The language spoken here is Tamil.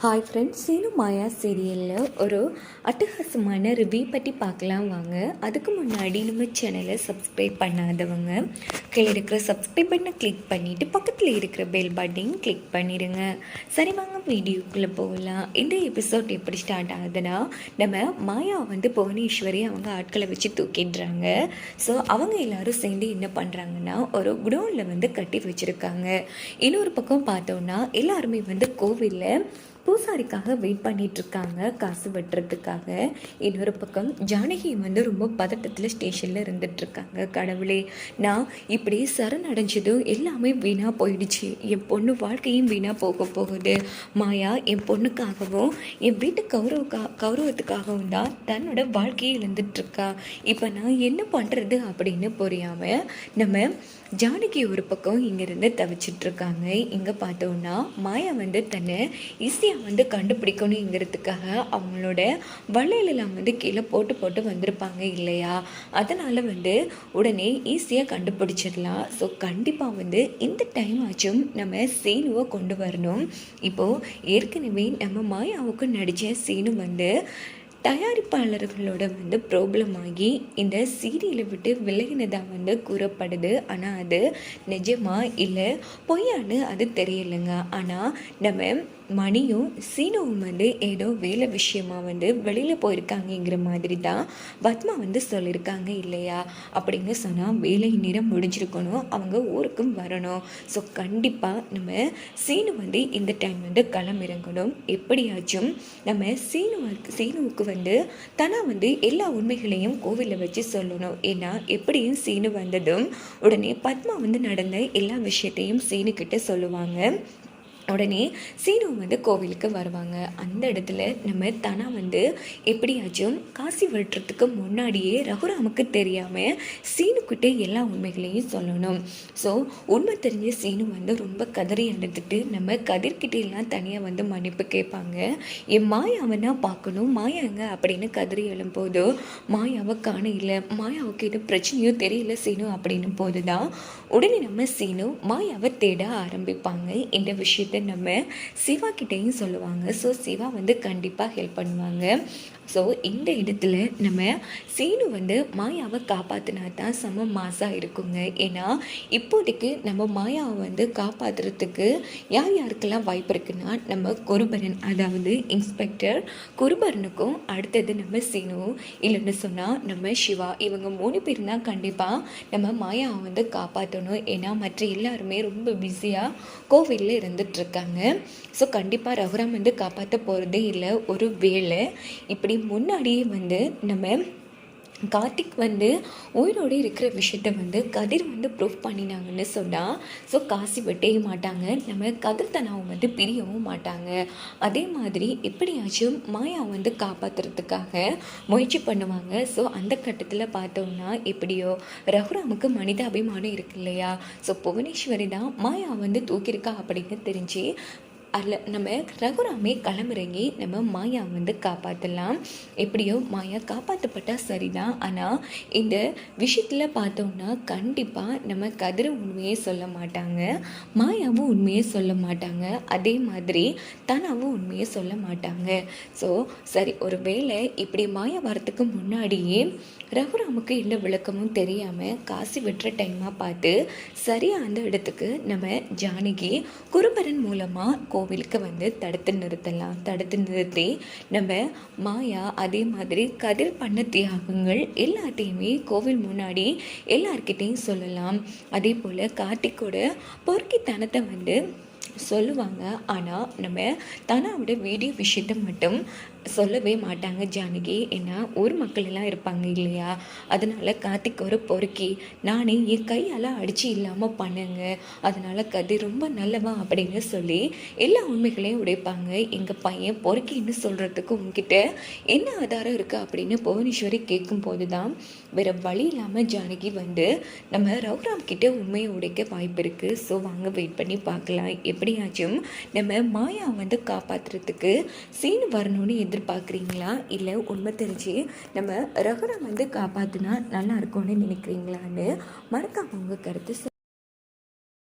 ஹாய் ஃப்ரெண்ட்ஸ் சீனு மாயா சீரியலில் ஒரு அட்டகாசமான ரிவ்யூ பற்றி பார்க்கலாம் வாங்க. அதுக்கு முன்னாடி நம்ம சேனலை சப்ஸ்கிரைப் பண்ணாதவங்க கீழே இருக்கிற சப்ஸ்கிரைப் பட்டனை கிளிக் பண்ணிவிட்டு பக்கத்தில் இருக்கிற பெல் பட்டனையும் கிளிக் பண்ணிடுங்க சரி வாங்க வீடியோக்குள்ளே போகலாம். இந்த எபிசோட் எப்படி ஸ்டார்ட் ஆகுதுன்னா நம்ம மாயா வந்து புவனேஸ்வரி அவங்க ஆட்களை வச்சு தூக்கிடுறாங்க. ஸோ அவங்க எல்லாரும் சேர்ந்து என்ன பண்ணுறாங்கன்னா ஒரு குடோனில் வந்து கட்டி வச்சுருக்காங்க. இன்னொரு பக்கம் பார்த்தோன்னா எல்லாருமே வந்து கோவிலில் பூசாரிக்காக வெயிட் பண்ணிகிட்ருக்காங்க காசு வெட்டுறதுக்காக. இன்னொரு பக்கம் ஜானகி வந்து ரொம்ப பதட்டத்தில் ஸ்டேஷனில் இருந்துகிட்ருக்காங்க கடவுளே. நான் இப்படி சரணடைஞ்சதும் எல்லாமே வீணாக போயிடுச்சு. என் பொண்ணு வாழ்க்கையும் வீணாக போக போகுது. மாயா என் பொண்ணுக்காகவும் என் வீட்டு கௌரவக்கா கௌரவத்துக்காகவும் தான் தன்னோட வாழ்க்கையை இழந்துட்டுருக்கா. இப்போ நான் என்ன பண்ணுறது அப்படின்னு புரியாமல் நம்ம ஜானகி ஒரு பக்கம் இங்கேருந்து தவிச்சிட்டு இருக்காங்க இங்கே பார்த்தோன்னா மாயா வந்து தன்னை ஈஸியாக வந்து கண்டுபிடிக்கணுங்கிறதுக்காக அவங்களோட வளையலெல்லாம் வந்து கீழே போட்டு போட்டு வந்திருப்பாங்க இல்லையா? அதனால் வந்து உடனே ஈஸியாக கண்டுபிடிச்சிடலாம். ஸோ கண்டிப்பாக வந்து இந்த டைம் ஆச்சும் நம்ம சேனுவை கொண்டு வரணும். இப்போது ஏற்கனவே நம்ம மாயாவுக்கு நடித்த சீனும் வந்து தயாரிப்பாளர்களோட வந்து ப்ராப்ளம் ஆகி இந்த சீரியலை விட்டு விலகினதாக வந்து கூறப்படுது. ஆனால் அது நிஜமா இல்லை? பொய்யான்னு அது தெரியலைங்க. ஆனால் நம்ம மணியும் சீனுவும் வந்து ஏதோ வேலை விஷயமாக வந்து வெளியில் போயிருக்காங்கங்கிற மாதிரி தான் பத்மா வந்து சொல்லியிருக்காங்க இல்லையா? அப்படின்னு சொன்னால் வேலை நேரம் முடிஞ்சிருக்கணும். அவங்க ஊருக்கும் வரணும். ஸோ கண்டிப்பாக நம்ம சீனு வந்து இந்த டைம் வந்து களமிறங்கணும். எப்படியாச்சும் நம்ம சீனுவுக்கு சீனுவுக்கு வந்து தனா வந்து எல்லா உண்மைகளையும் கோவிலில் வச்சு சொல்லணும். ஏன்னா எப்படியும் சீனு வந்ததும் உடனே பத்மா வந்து நடந்த எல்லா விஷயத்தையும் சீனுக்கிட்ட சொல்லுவாங்க. உடனே சீனு வந்து கோவிலுக்கு வருவாங்க. அந்த இடத்துல நம்ம தனா வந்து எப்படியாச்சும் காசி வெட்டுறதுக்கு முன்னாடியே ரகுராமுக்கு தெரியாமல் சீனுக்கிட்டே எல்லா உண்மைகளையும் சொல்லணும். ஸோ உண்மை தெரிஞ்ச சீனு வந்து ரொம்ப கதறி எடுத்துட்டு நம்ம கதிர்கிட்டேலாம் தனியாக வந்து மன்னிப்பு கேட்பாங்க. என் மாயாவைனா பார்க்கணும். மாயாங்க அப்படின்னு கதறி எழும்போது மாயாவை காண இல்லை. மாயாவுக்கு எதுவும் பிரச்சனையோ தெரியல சீனு அப்படின்னு போது தான் உடனே நம்ம சீனு மாயாவை தேட ஆரம்பிப்பாங்க. இந்த விஷயத்தை நம்ம சிவா கிட்டேயும் சொல்லுவாங்க. ஸோ சிவா வந்து கண்டிப்பாக ஹெல்ப் பண்ணுவாங்க. ஸோ இந்த இடத்துல நம்ம சீனு வந்து மாயாவை காப்பாற்றினா தான் செம மாசாக இருக்குங்க. ஏன்னா இப்போதைக்கு நம்ம மாயாவை வந்து காப்பாற்றுறதுக்கு யார் யாருக்கெல்லாம் வாய்ப்பு இருக்குன்னா நம்ம குருபரன் அதாவது இன்ஸ்பெக்டர் குருபரனுக்கும் அடுத்தது நம்ம சீனு. இல்லைன்னு சொன்னால் நம்ம சிவா. இவங்க மூணு பேர் தான் கண்டிப்பாக நம்ம மாயாவை வந்து காப்பாற்றணும் ஏன்னா மற்ற எல்லாருமே ரொம்ப பிஸியாக கோவிலில் இருந்துட்டுருக்கு சொல்லியிருக்காங்க ஸோ கண்டிப்பாக ரகுராம் வந்து காப்பாற்ற போகிறதே இல்லை ஒரு வேளை. இப்படி முன்னாடியே வந்து நம்ம கார்த்திக் வந்து உயிரோடு இருக்கிற விஷயத்த வந்து கதிர் வந்து ப்ரூஃப் பண்ணினாங்கன்னு சொன்னால் ஸோ காசி வெட்டவே மாட்டாங்க. நம்ம கதிர் வந்து பிரியவும் மாட்டாங்க. அதே மாதிரி எப்படியாச்சும் மாயா வந்து காப்பாற்றுறதுக்காக முயற்சி பண்ணுவாங்க. ஸோ அந்த கட்டத்தில் பார்த்தோம்னா எப்படியோ ரகுராமுக்கு மனித அபிமானம் இருக்கு இல்லையா? ஸோ புவனேஸ்வரி தான் மாயா வந்து தூக்கியிருக்கா அப்படின்னு தெரிஞ்சு அதில் நம்ம ரகுராமே களமிறங்கி நம்ம மாயா வந்து காப்பாற்றலாம் எப்படியோ மாயா காப்பாற்றப்பட்டால் சரிதான். ஆனால் இந்த விஷயத்தில் பார்த்தோம்னா கண்டிப்பாக நம்ம கதிர உண்மையே சொல்ல மாட்டாங்க. மாயாவும் உண்மையே சொல்ல மாட்டாங்க. அதே மாதிரி தனாவும் உண்மையே சொல்ல மாட்டாங்க. ஸோ சரி ஒரு வேளை இப்படி மாயா வரத்துக்கு முன்னாடியே ரகுராமுக்கு எந்த விளக்கமும் தெரியாமல் காசு வெட்டுற டைமாக பார்த்து சரியாக அந்த இடத்துக்கு நம்ம ஜானகி குருபரன் மூலமாக கோவிலுக்கு வந்து தடுத்து நிறுத்தலாம். தடுத்து நிறுத்தி நம்ம மாயா அதே மாதிரி கதிர் பண்ண தியாகங்கள் எல்லாத்தையுமே கோவில் முன்னாடி எல்லார்கிட்டையும் சொல்லலாம். அதே போல் கார்த்திக்கோட பொறுக்கித்தனத்தை வந்து சொல்லுவாங்க. ஆனால் நம்ம தனாவோட வீடியோ விஷயத்தை மட்டும் சொல்லவே மாட்டாங்க ஜானகி. ஏன்னா ஊர் மக்கள் எல்லாம் இருப்பாங்க இல்லையா? அதனால் கார்த்திக் ஒரு பொறுக்கி. நானே என் கையால் அடித்து இல்லாமல் பண்ணுங்க. அதனால் கதி ரொம்ப நல்லவா அப்படின்னு சொல்லி எல்லா உண்மைகளையும் உடைப்பாங்க. எங்கள் பையன் பொறுக்கின்னு சொல்கிறதுக்கு உங்ககிட்ட என்ன ஆதாரம் இருக்குது அப்படின்னு புவனேஸ்வரி கேட்கும்போது தான் வேறு வழி இல்லாமல் ஜானகி வந்து நம்ம ரவுராம் கிட்டே உண்மையை உடைக்க வாய்ப்பு இருக்குது ஸோ வாங்க வெயிட் பண்ணி பார்க்கலாம். எப்படியாச்சும் நம்ம மாயா வந்து காப்பாற்றுறதுக்கு சீன் வரணும்னு எதிர்பார்க்குறீங்களா? இல்லை உண்மை தெரிஞ்சு நம்ம ரகுரம் வந்து காப்பாற்றினா நல்லா இருக்கும்னு நினைக்கிறீங்களான்னு மறக்காம உங்கள் கருத்து